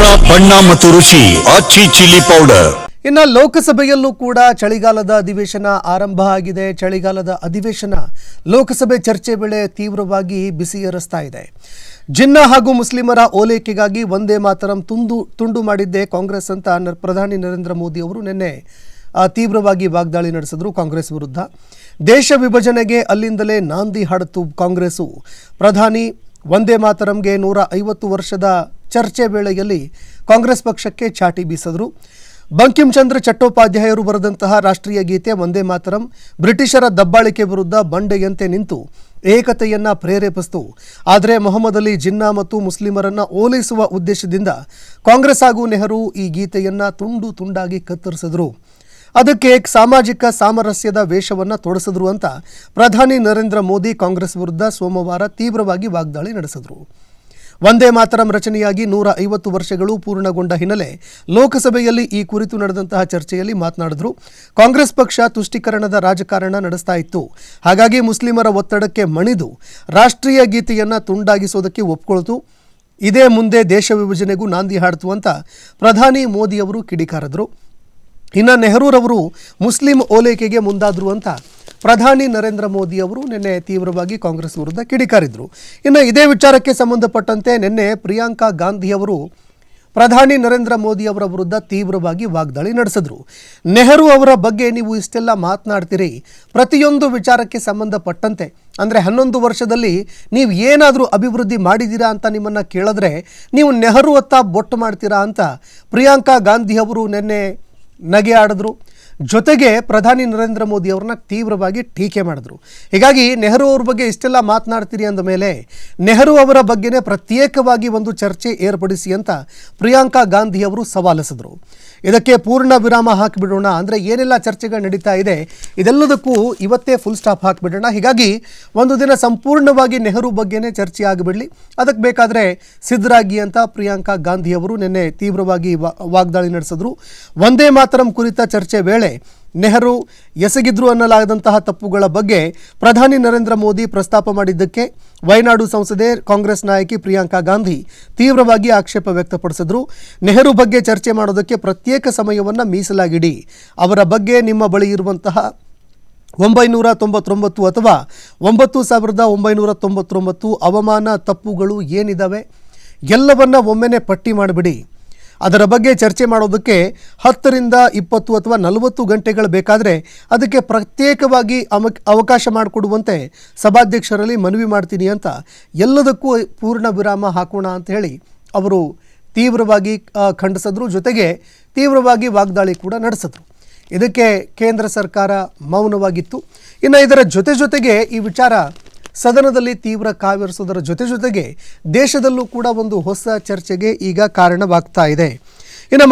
ಖಾರ ಬಣ್ಣ ಮತ್ತು ರುಚಿ ಆಚಿ ಚಿಲ್ಲಿ ಪೌಡರ್. ಇನ್ನು ಲೋಕಸಭೆಯಲ್ಲೂ ಕೂಡ ಚಳಿಗಾಲದ ಅಧಿವೇಶನ ಆರಂಭ ಆಗಿದೆ. ಚಳಿಗಾಲದ ಅಧಿವೇಶನ ಲೋಕಸಭೆ ಚರ್ಚೆ ವೇಳೆ ತೀವ್ರವಾಗಿ ಬಿಸಿಯೇರಿಸ್ತಾ ಇದೆ. ಜಿನ್ನ ಹಾಗೂ ಮುಸ್ಲಿಮರ ಓಲೈಕೆಗಾಗಿ ಒಂದೇ ಮಾತರಂ ತುಂಡು ತುಂಡು ಮಾಡಿದ್ದೇ ಕಾಂಗ್ರೆಸ್ ಅಂತ ಪ್ರಧಾನಿ ನರೇಂದ್ರ ಮೋದಿ ಅವರು ನಿನ್ನೆ ತೀವ್ರವಾಗಿ ವಾಗ್ದಾಳಿ ನಡೆಸಿದ್ರು ಕಾಂಗ್ರೆಸ್ ವಿರುದ್ಧ. ದೇಶ ವಿಭಜನೆಗೆ ಅಲ್ಲಿಂದಲೇ ನಾಂದಿ ಹಾಡಿತು ಕಾಂಗ್ರೆಸ್ಸು. ಪ್ರಧಾನಿ ವಂದೇ ಮಾತರಂಗೆ ನೂರ ಐವತ್ತು ವರ್ಷದ ಚರ್ಚೆ ವೇಳೆಯಲ್ಲಿ ಕಾಂಗ್ರೆಸ್ ಪಕ್ಷಕ್ಕೆ ಚಾಟಿ ಬೀಸಿದ್ರು. ಬಂಕಿಂಚಂದ್ರ ಚಟ್ಟೋಪಾಧ್ಯಾಯರು ಬರೆದಂತಹ ರಾಷ್ಟ್ರೀಯ ಗೀತೆ ಒಂದೇ ಮಾತರಂ ಬ್ರಿಟಿಷರ ದಬ್ಬಾಳಿಕೆ ವಿರುದ್ಧ ಬಂಡೆಯಂತೆ ನಿಂತು ಏಕತೆಯನ್ನ ಪ್ರೇರೇಪಿಸಿತು. ಆದರೆ ಮೊಹಮ್ಮದ್ ಅಲಿ ಜಿನ್ನಾ ಮತ್ತು ಮುಸ್ಲಿಮರನ್ನ ಓಲೈಸುವ ಉದ್ದೇಶದಿಂದ ಕಾಂಗ್ರೆಸ್ ಹಾಗೂ ನೆಹರು ಈ ಗೀತೆಯನ್ನ ತುಂಡು ತುಂಡಾಗಿ ಕತ್ತರಿಸಿದರು. ಅದಕ್ಕೆ ಸಾಮಾಜಿಕ ಸಾಮರಸ್ಯದ ವೇಷವನ್ನ ತೊಡಸಿದ್ರು ಅಂತ ಪ್ರಧಾನಿ ನರೇಂದ್ರ ಮೋದಿ ಕಾಂಗ್ರೆಸ್ ವಿರುದ್ಧ ಸೋಮವಾರ ತೀವ್ರವಾಗಿ ವಾಗ್ದಾಳಿ ನಡೆಸಿದ್ರು. ಒಂದೇ ಮಾತರಂ ರಚನೆಯಾಗಿ ನೂರ ಐವತ್ತು ವರ್ಷಗಳು ಪೂರ್ಣಗೊಂಡ ಹಿನ್ನೆಲೆ ಲೋಕಸಭೆಯಲ್ಲಿ ಈ ಕುರಿತು ನಡೆದಂತಹ ಚರ್ಚೆಯಲ್ಲಿ ಮಾತನಾಡಿದರು. ಕಾಂಗ್ರೆಸ್ ಪಕ್ಷ ತುಷ್ಟೀಕರಣದ ರಾಜಕಾರಣ ನಡೆಸ್ತಾ ಇತ್ತು. ಹಾಗಾಗಿ ಮುಸ್ಲಿಮರ ಒತ್ತಡಕ್ಕೆ ಮಣಿದು ರಾಷ್ಟ್ರೀಯ ಗೀತೆಯನ್ನು ತುಂಡಾಗಿಸೋದಕ್ಕೆ ಒಪ್ಕೊಳ್ತು. ಇದೇ ಮುಂದೆ ದೇಶ ವಿಭಜನೆಗೂ ನಾಂದಿ ಹಾಡ್ತು ಅಂತ ಪ್ರಧಾನಿ ಮೋದಿ ಅವರು ಕಿಡಿಕಾರದ್ರು. ಇನ್ನು ನೆಹರೂರವರು ಮುಸ್ಲಿಂ ಓಲೈಕೆಗೆ ಮುಂದಾದರು ಅಂತ ಪ್ರಧಾನಿ ನರೇಂದ್ರ ಮೋದಿ ಅವರು ನಿನ್ನೆ ತೀವ್ರವಾಗಿ ಕಾಂಗ್ರೆಸ್ ವಿರುದ್ಧ ಕಿಡಿಕಾರಿದ್ರು. ಇನ್ನು ಇದೇ ವಿಚಾರಕ್ಕೆ ಸಂಬಂಧಪಟ್ಟಂತೆ ನಿನ್ನೆ ಪ್ರಿಯಾಂಕಾ ಗಾಂಧಿ ಅವರು ಪ್ರಧಾನಿ ನರೇಂದ್ರ ಮೋದಿ ಅವರ ವಿರುದ್ಧ ತೀವ್ರವಾಗಿ ವಾಗ್ದಾಳಿ ನಡೆಸಿದ್ರು. ನೆಹರು ಅವರ ಬಗ್ಗೆ ನೀವು ಇಷ್ಟೆಲ್ಲ ಮಾತನಾಡ್ತೀರಿ. ಪ್ರತಿಯೊಂದು ವಿಚಾರಕ್ಕೆ ಸಂಬಂಧಪಟ್ಟಂತೆ, ಅಂದರೆ ಹನ್ನೊಂದು ವರ್ಷದಲ್ಲಿ ನೀವು ಏನಾದರೂ ಅಭಿವೃದ್ಧಿ ಮಾಡಿದ್ದೀರಾ ಅಂತ ನಿಮ್ಮನ್ನು ಕೇಳಿದ್ರೆ ನೀವು ನೆಹರು ಅತ್ತ ಬೊಟ್ಟು ಮಾಡ್ತೀರಾ ಅಂತ ಪ್ರಿಯಾಂಕಾ ಗಾಂಧಿ ಅವರು ನಿನ್ನೆ ನಗೆ ಆಡಿದ್ರು. ಜೊತೆಗೆ ಪ್ರಧಾನಿ ನರೇಂದ್ರ ಮೋದಿ ಅವ್ರನ್ನ ತೀವ್ರವಾಗಿ ಟೀಕೆ ಮಾಡಿದ್ರು. ಹೀಗಾಗಿ ನೆಹರು ಅವ್ರ ಬಗ್ಗೆ ಇಷ್ಟೆಲ್ಲ ಮಾತನಾಡ್ತೀರಿ ಅಂದ ಮೇಲೆ ನೆಹರು ಅವರ ಬಗ್ಗೆನೇ ಪ್ರತ್ಯೇಕವಾಗಿ ಒಂದು ಚರ್ಚೆ ಏರ್ಪಡಿಸಿ ಅಂತ ಪ್ರಿಯಾಂಕಾ ಗಾಂಧಿ ಅವರು ಸವಾಲಿಸಿದ್ರು. ಇದಕ್ಕೆ ಪೂರ್ಣ ವಿರಾಮ ಹಾಕಿಬಿಡೋಣ. ಅಂದರೆ ಏನೆಲ್ಲ ಚರ್ಚೆಗಳು ನಡೀತಾ ಇದೆ, ಇದೆಲ್ಲದಕ್ಕೂ ಇವತ್ತೇ ಫುಲ್ ಸ್ಟಾಪ್ ಹಾಕಿಬಿಡೋಣ. ಹೀಗಾಗಿ ಒಂದು ದಿನ ಸಂಪೂರ್ಣವಾಗಿ ನೆಹರು ಬಗ್ಗೆನೇ ಚರ್ಚೆ ಆಗಿಬಿಡಲಿ. ಅದಕ್ಕೆ ಬೇಕಾದರೆ ಸಿದ್ದರಾಗಿ ಅಂತ ಪ್ರಿಯಾಂಕಾ ಗಾಂಧಿ ಅವರು ನಿನ್ನೆ ತೀವ್ರವಾಗಿ ವಾಗ್ದಾಳಿ ನಡೆಸಿದ್ರು. ಒಂದೇ ಮಾತರಂ ಕುರಿತ ಚರ್ಚೆ ವೇಳೆ ನೆಹರು ಎಸಗಿದ್ರು ಅನ್ನಲಾಗದಂತಹ ತಪ್ಪುಗಳ ಬಗ್ಗೆ ಪ್ರಧಾನಿ ನರೇಂದ್ರ ಮೋದಿ ಪ್ರಸ್ತಾಪ ಮಾಡಿದ್ದಕ್ಕೆ ವಯನಾಡು ಸಂಸದೆ ಕಾಂಗ್ರೆಸ್ ನಾಯಕಿ ಪ್ರಿಯಾಂಕಾ ಗಾಂಧಿ ತೀವ್ರವಾಗಿ ಆಕ್ಷೇಪ ವ್ಯಕ್ತಪಡಿಸಿದ್ರು. ನೆಹರು ಬಗ್ಗೆ ಚರ್ಚೆ ಮಾಡೋದಕ್ಕೆ ಪ್ರತ್ಯೇಕ ಸಮಯವನ್ನು ಮೀಸಲಾಗಿಡಿ. ಅವರ ಬಗ್ಗೆ ನಿಮ್ಮ ಬಳಿ ಇರುವಂತಹ ಒಂಬೈನೂರ ತೊಂಬತ್ತೊಂಬತ್ತು ಅಥವಾ ಒಂಬತ್ತು ಸಾವಿರದ ಒಂಬೈನೂರ ತೊಂಬತ್ತೊಂಬತ್ತು ಅವಮಾನ ತಪ್ಪುಗಳು ಏನಿದ್ದಾವೆ ಎಲ್ಲವನ್ನ ಒಮ್ಮೆನೆ ಪಟ್ಟಿ ಮಾಡಿಬಿಡಿ. ಅದರ ಬಗ್ಗೆ ಚರ್ಚೆ ಮಾಡೋದಕ್ಕೆ ಹತ್ತರಿಂದ ಇಪ್ಪತ್ತು ಅಥವಾ ನಲವತ್ತು ಗಂಟೆಗಳು ಬೇಕಾದರೆ ಅದಕ್ಕೆ ಪ್ರತ್ಯೇಕವಾಗಿ ಅವಕಾಶ ಮಾಡಿಕೊಡುವಂತೆ ಸಭಾಧ್ಯಕ್ಷರಲ್ಲಿ ಮನವಿ ಮಾಡ್ತೀನಿ ಅಂತ ಎಲ್ಲದಕ್ಕೂ ಪೂರ್ಣ ವಿರಾಮ ಹಾಕೋಣ ಅಂತ ಹೇಳಿ ಅವರು ತೀವ್ರವಾಗಿ ಖಂಡಿಸಿದ್ರು. ಜೊತೆಗೆ ತೀವ್ರವಾಗಿ ವಾಗ್ದಾಳಿ ಕೂಡ ನಡೆಸಿದ್ರು. ಇದಕ್ಕೆ ಕೇಂದ್ರ ಸರ್ಕಾರ ಮೌನವಾಗಿತ್ತು. ಇನ್ನು ಇದರ ಜೊತೆ ಜೊತೆಗೆ ಈ ವಿಚಾರ ಸದನದಲ್ಲಿ ತೀವ್ರ ಕಾವೇರಿಸುವುದರ ಜೊತೆ ಜೊತೆಗೆ ದೇಶದಲ್ಲೂ ಕೂಡ ಒಂದು ಹೊಸ ಚರ್ಚೆಗೆ ಈಗ ಕಾರಣವಾಗ್ತಾ ಇದೆ. ಇನ್ನು